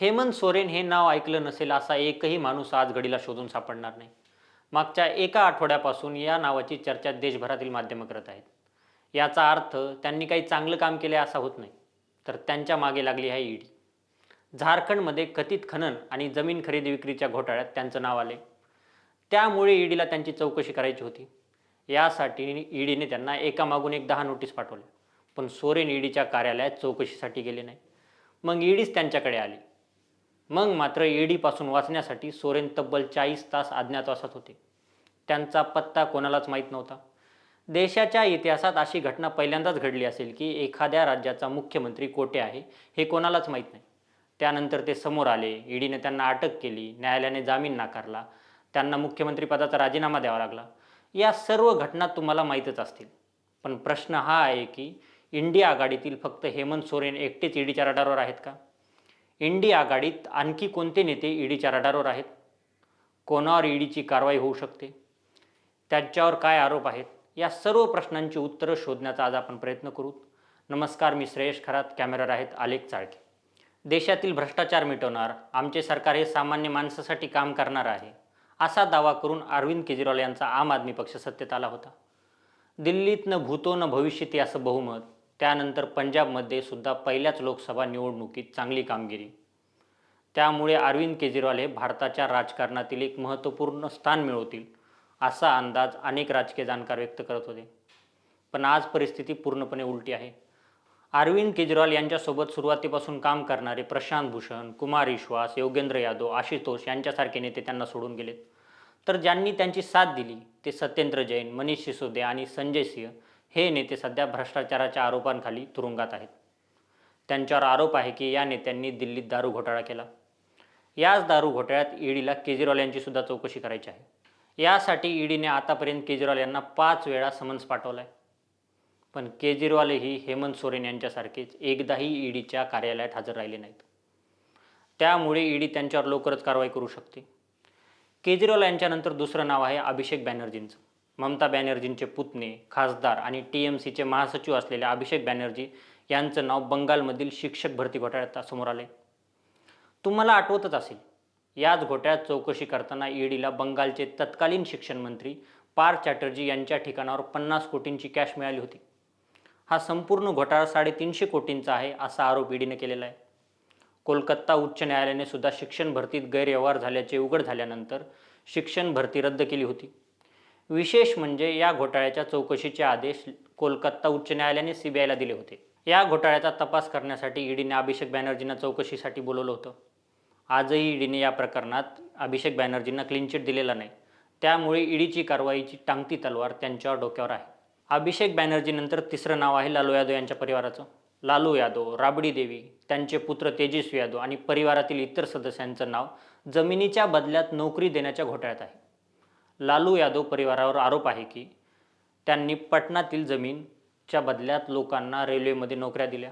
हेमंत सोरेन हे नाव ऐकलं नसेल असा एकही माणूस आज घडीला शोधून सापडणार नाही. मागच्या एका आठवड्यापासून या नावाची चर्चा देशभरातील माध्यमं करत आहेत. याचा अर्थ त्यांनी काही चांगलं काम केले असा होत नाही. तर त्यांच्या मागे लागली आहे ईडी. झारखंडमध्ये कथित खनन आणि जमीन खरेदी विक्रीच्या घोटाळ्यात त्यांचं नाव आले त्यामुळे ईडीला त्यांची चौकशी करायची होती. यासाठी ईडीने त्यांना एकामागून एक दहा नोटीस पाठवल्या. पण सोरेन ईडीच्या कार्यालयात चौकशीसाठी गेले नाही. मग ईडीच त्यांच्याकडे आली. मग मात्र ईडीपासून वाचण्यासाठी सोरेन तब्बल चाळीस तास अज्ञातवासात होते. त्यांचा पत्ता कोणालाच माहीत नव्हता. देशाच्या इतिहासात अशी घटना पहिल्यांदाच घडली असेल की एखाद्या राज्याचा मुख्यमंत्री कोठे आहे हे कोणालाच माहीत नाही. त्यानंतर ते समोर आले ईडीने त्यांना अटक केली न्यायालयाने जामीन नाकारला त्यांना मुख्यमंत्रीपदाचा राजीनामा द्यावा लागला. या सर्व घटना तुम्हाला माहीतच असतील. पण प्रश्न हा आहे की इंडिया आघाडीतील फक्त हेमंत सोरेन एकटेच ईडीच्या रडारवर आहेत का? इंडिया आघाडीत आणखी कोणते नेते ईडीच्या रडारवर आहेत? कोणावर ईडीची कारवाई होऊ शकते? त्यांच्यावर काय आरोप आहेत? या सर्व प्रश्नांची उत्तरं शोधण्याचा आज आपण प्रयत्न करू. नमस्कार मी श्रेयश खरात. कॅमेरावर आहेत आलेख चाळके. देशातील भ्रष्टाचार मिटवणार आमचे सरकार हे सामान्य माणसासाठी काम करणार आहे असा दावा करून अरविंद केजरीवाल यांचा आम आदमी पक्ष सत्तेत आला होता. दिल्लीत न भूतो न भविष्यती असं बहुमत त्यानंतर पंजाबमध्ये सुद्धा पहिल्याच लोकसभा निवडणुकीत चांगली कामगिरी. त्यामुळे अरविंद केजरीवाल हे भारताच्या राजकारणातील एक महत्त्वपूर्ण स्थान मिळवतील असा अंदाज अनेक राजकीय जाणकार व्यक्त करत होते. पण आज परिस्थिती पूर्णपणे उलटी आहे. अरविंद केजरीवाल यांच्यासोबत सुरुवातीपासून काम करणारे प्रशांत भूषण कुमार विश्वास योगेंद्र यादव आशुतोष यांच्यासारखे नेते त्यांना सोडून गेलेत. तर ज्यांनी त्यांची साथ दिली ते सत्येंद्र जैन मनीष सिसोदिया आणि संजय सिंह हे नेते सध्या भ्रष्टाचाराच्या आरोपांखाली तुरुंगात आहेत. त्यांच्यावर आरोप आहे की या नेत्यांनी दिल्लीत दारू घोटाळा केला. याच दारू घोटाळ्यात ईडीला केजरीवाल यांची सुद्धा चौकशी करायची आहे. यासाठी ईडीने आतापर्यंत केजरीवाल यांना पाच वेळा समन्स पाठवला आहे पण केजरीवालही हेमंत सोरेन यांच्यासारखेच एकदाही ईडीच्या कार्यालयात हजर राहिले नाहीत. त्यामुळे ईडी त्यांच्यावर लवकरच कारवाई करू शकते. केजरीवाल यांच्यानंतर दुसरं नाव आहे अभिषेक बॅनर्जींचं. ममता बॅनर्जींचे पुतणे खासदार आणि टी एम सीचे महासचिव असलेले अभिषेक बॅनर्जी यांचं नाव बंगालमधील शिक्षक भरती घोटाळ्यात समोर आले तुम्हाला आठवतच असेल याच घोटाळ्यात चौकशी करताना ईडीला बंगालचे तत्कालीन शिक्षण मंत्री पार चॅटर्जी यांच्या ठिकाणावर पन्नास कोटींची कॅश मिळाली होती. हा संपूर्ण घोटाळा साडेतीनशे कोटींचा आहे असा आरोप ईडीने केलेला आहे. कोलकाता उच्च न्यायालयाने सुद्धा शिक्षण भरतीत गैरव्यवहार झाल्याचे उघड झाल्यानंतर शिक्षण भरती रद्द केली होती. विशेष म्हणजे या घोटाळ्याच्या चौकशीचे आदेश कोलकाता उच्च न्यायालयाने सी बी आयला दिले होते. या घोटाळ्याचा तपास करण्यासाठी ईडीने अभिषेक बॅनर्जींना चौकशीसाठी बोलवलं होतं. आजही ईडीने या प्रकरणात अभिषेक बॅनर्जींना क्लीन चिट दिलेला नाही. त्यामुळे ईडीची कारवाईची टांगती तलवार त्यांच्यावर डोक्यावर आहे. अभिषेक बॅनर्जीनंतर तिसरं नाव आहे लालू यादव यांच्या परिवाराचं. लालू यादव राबडी देवी त्यांचे पुत्र तेजस्वी यादव आणि परिवारातील इतर सदस्यांचं नाव जमिनीच्या बदल्यात नोकरी देण्याच्या घोटाळ्यात आहे. लालू यादव परिवारावर आरोप आहे की त्यांनी पटणातील जमीनच्या बदल्यात लोकांना रेल्वेमध्ये नोकऱ्या दिल्या.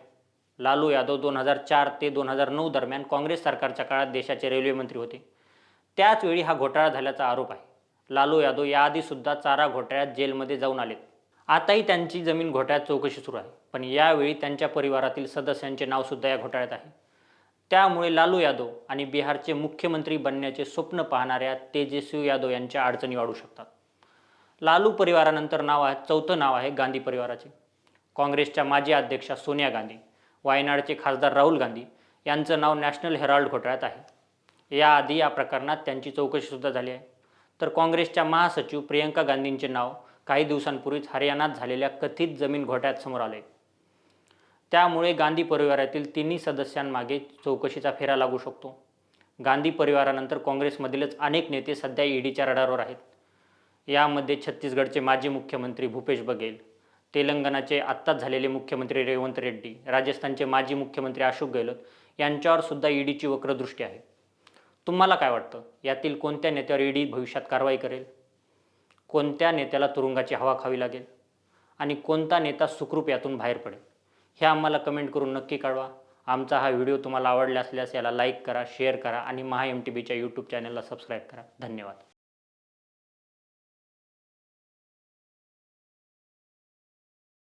लालू यादव दोन हजार चार ते दोन हजार नऊ दरम्यान काँग्रेस सरकारच्या काळात देशाचे रेल्वे मंत्री होते. त्याचवेळी हा घोटाळा झाल्याचा आरोप आहे. लालू यादव याआधीसुद्धा चारा घोटाळ्यात जेलमध्ये जाऊन आलेत. आताही त्यांची जमीन घोटाळ्यात चौकशी सुरू आहे. पण यावेळी त्यांच्या परिवारातील सदस्यांचे नावसुद्धा या घोटाळ्यात आहे. त्यामुळे लालू यादव आणि बिहारचे मुख्यमंत्री बनण्याचे स्वप्न पाहणाऱ्या तेजस्वी यादव यांच्या अडचणी वाढू शकतात. लालू परिवारानंतर नाव आहे चौथं नाव आहे गांधी परिवाराचे. काँग्रेसच्या माजी अध्यक्षा सोनिया गांधी वायनाडचे खासदार राहुल गांधी यांचं नाव नॅशनल हेराल्ड घोटाळ्यात आहे. याआधी या प्रकरणात त्यांची चौकशीसुद्धा झाली आहे. तर काँग्रेसच्या महासचिव प्रियंका गांधींचे नाव काही दिवसांपूर्वीच हरियाणात झालेल्या कथित जमीन घोटाळ्यात समोर आले त्यामुळे गांधी परिवारातील तिन्ही सदस्यांमागे चौकशीचा फेरा लागू शकतो. गांधी परिवारानंतर काँग्रेसमधीलच अनेक नेते सध्या ईडीच्या रडारवर आहेत. यामध्ये छत्तीसगडचे माजी मुख्यमंत्री भूपेश बघेल तेलंगणाचे आत्ताच झालेले मुख्यमंत्री रेवंत रेड्डी राजस्थानचे माजी मुख्यमंत्री अशोक गेहलोत यांच्यावर सुद्धा ईडीची वक्रदृष्टी आहे. तुम्हाला काय वाटतं? यातील कोणत्या नेत्यावर ईडी भविष्यात कारवाई करेल? कोणत्या नेत्याला तुरुंगाची हवा खावी लागेल? आणि कोणता नेता सुखरूप यातून बाहेर पडेल? हे आम्हाला कमेंट करून नक्की कळवा. आमचा हा व्हिडिओ तुम्हाला आवडला असल्यास याला लाईक करा शेअर करा आणि महा एम टी बीच्या यूट्यूब चॅनलला सबस्क्राईब करा. धन्यवाद.